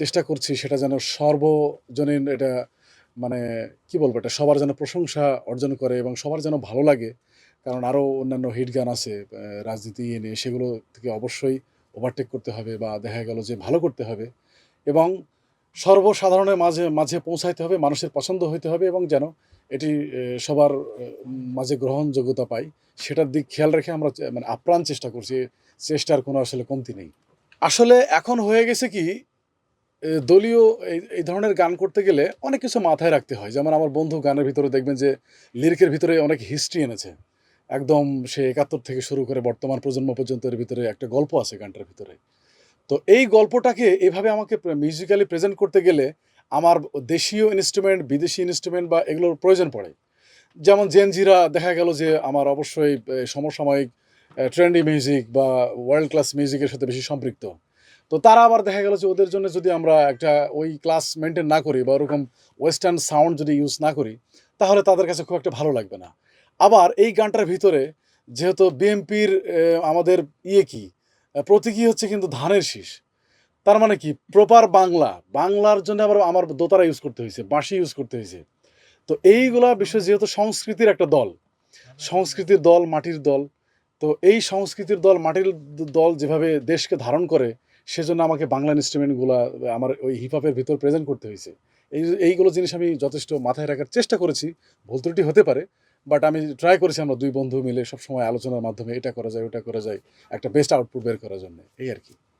চেষ্টা করছি সেটা যেন সর্বজনীন এটা মানে কি বলব, এটা সবার যেন প্রশংসা অর্জন করে এবং সবার যেন ভালো লাগে। কারণ আরও অন্যান্য হিট গান আছে রাজনীতি এনে সেগুলো থেকে অবশ্যই ওভারটেক করতে হবে বা দেখা গেল যে ভালো করতে হবে এবং সর্বসাধারণের মাঝে মাঝে পৌঁছাইতে হবে, মানুষের পছন্দ হইতে হবে এবং যেন এটি সবার মাঝে গ্রহণযোগ্যতা পায় সেটার দিক খেয়াল রেখে আমরা মানে আপ্রাণ চেষ্টা করছি চেষ্টার কোনো আসলে কমতি নেই। আসলে এখন হয়ে গেছে কি দলীয় এই ধরনের গান করতে গেলে অনেক কিছু মাথায় রাখতে হয়। যেমন আমার বন্ধু গানের ভিতরে দেখবেন যে, লিরিকের ভিতরে অনেক হিস্ট্রি এনেছে। একদম সে একাত্তর থেকে শুরু করে বর্তমান প্রজন্ম পর্যন্ত এর ভিতরে একটা গল্প আছে গানটার ভিতরে। তো এই গল্পটাকে এভাবে আমাকে মিউজিক্যালি প্রেজেন্ট করতে গেলে আমার দেশীয় ইনস্ট্রুমেন্ট বিদেশি ইনস্ট্রুমেন্ট বা এগুলোর প্রয়োজন পড়ে। যেমন জেনজিরা দেখা গেল যে, আমার অবশ্যই সমসাময়িক ট্রেন্ডি মিউজিক বা ওয়ার্ল্ড ক্লাস মিউজিকের সাথে বেশি সম্পৃক্ত। তো তারা আবার দেখা গেল যে ওদের জন্য যদি আমরা একটা ওই ক্লাস মেনটেন না করি বা ওরকম ওয়েস্টার্ন সাউন্ড যদি ইউজ না করি, তাহলে তাদের কাছে খুব একটা ভালো লাগবে না। আবার এই গানটার ভিতরে যেহেতু বিএমপির আমাদের ইয়ে কি? প্রতীকী হচ্ছে কিন্তু ধানের শীষ। তার মানে কি? প্রপার বাংলা। বাংলার জন্য আবার আমার দোতারা ইউজ করতে হয়েছে, বাঁশি ইউজ করতে হয়েছে। তো এইগুলা বিষয় যেহেতু সংস্কৃতির একটা দল, সংস্কৃতির দল, মাটির দল, তো এই সংস্কৃতির দল, মাটির দল যেভাবে দেশকে ধারণ করে সেজন্য আমাকে বাংলা ইনস্ট্রুমেন্টগুলো আমার ওই হিপ হপের ভিতর প্রেজেন্ট করতে হয়েছে। এই এইগুলো জিনিস আমি যথেষ্ট মাথায় রাখার চেষ্টা করেছি, ভুল ত্রুটি হতে পারে বাট আমি ট্রাই করেছি আমরা দুই বন্ধু মিলে সবসময় আলোচনার মাধ্যমে, এটা করা যায়, ওটা করা যায়, একটা বেস্ট আউটপুট বের করার জন্য, এই আর কি।